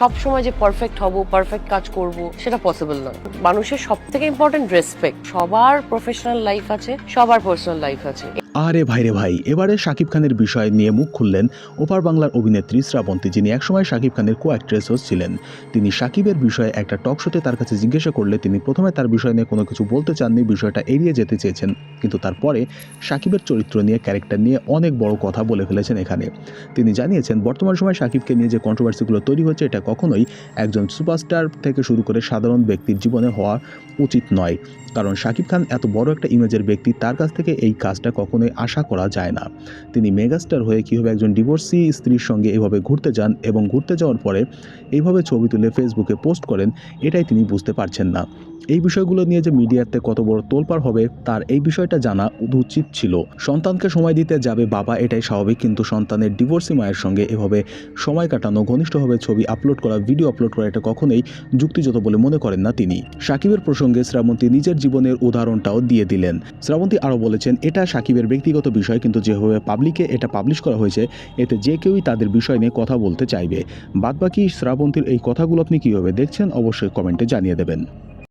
সব সময় যে পারফেক্ট হব পারফেক্ট কাজ করব, সেটা পসিবল নয়। মানুষের সব থেকে ইম্পর্টেন্ট রেসপেক্ট সবার প্রফেশনাল লাইফ আছে, সবার পার্সোনাল লাইফ আছে। আরে ভাইরে ভাই, এবারে শাকিব খানের বিষয় নিয়ে মুখ খুললেন ওপার বাংলার অভিনেত্রী শ্রাবন্তী, যিনি একসময় শাকিব খানের কো অ্যাক্ট্রেসও ছিলেন তিনি শাকিবের বিষয়ে একটা টক শোতে তার কাছে জিজ্ঞাসা করলে তিনি প্রথমে তার বিষয় নিয়ে কোনো কিছু বলতে চাননি, বিষয়টা এড়িয়ে যেতে চেয়েছেন। কিন্তু তারপরে শাকিবের চরিত্র নিয়ে, ক্যারেক্টার নিয়ে অনেক বড় কথা বলে ফেলেছেন এখানে। তিনি জানিয়েছেন, বর্তমান সময় শাকিবকে নিয়ে যে কন্ট্রোভার্সিগুলো তৈরি হচ্ছে, এটা কখনোই একজন সুপারস্টার থেকে শুরু করে সাধারণ ব্যক্তির জীবনে হওয়া উচিত নয়। কারণ শাকিব খান এত বড় একটা ইমেজের ব্যক্তি, তার কাছ থেকে এই কাজটা কখনোই আশা করা যায় না। তিনি মেগাস্টার হয়ে কীভাবে একজন ডিভোর্সি স্ত্রীর সঙ্গে এভাবে ঘুরতে যান এবং ঘুরতে যাওয়ার পরে এইভাবে ছবি তুলে ফেসবুকে পোস্ট করেন, এটাই তিনি বুঝতে পারছেন না। এই বিষয়গুলো নিয়ে যে মিডিয়াতে কত বড় তোলপাড় হবে, তার এই বিষয়টা জানা উচিত ছিল। সন্তানকে সময় দিতে যাবে বাবা, এটাই স্বাভাবিক, কিন্তু সন্তানের ডিভোর্সি মায়ের সঙ্গে এভাবে সময় কাটানো ঘনিষ্ঠভাবে ছবি আপলোড করা, ভিডিও আপলোড করা, এটা কখনোই যুক্তিযুক্ত বলে মনে করেন না তিনি। সাকিবের প্রসঙ্গে শ্রাবন্তী নিজের জীবনের উদাহরণটাও দিয়ে দিলেন। শ্রাবন্তী আরও বলেছেন, এটা সাকিবের ব্যক্তিগত বিষয়, কিন্তু যেভাবে পাবলিকে এটা পাবলিশ করা হয়েছে, এতে যে কেউই তাদের বিষয় নিয়ে কথা বলতে চাইবে। বাদবাকি শ্রাবন্তীর এই কথাগুলো আপনি কীভাবে দেখছেন, অবশ্যই কমেন্টে জানিয়ে দেবেন।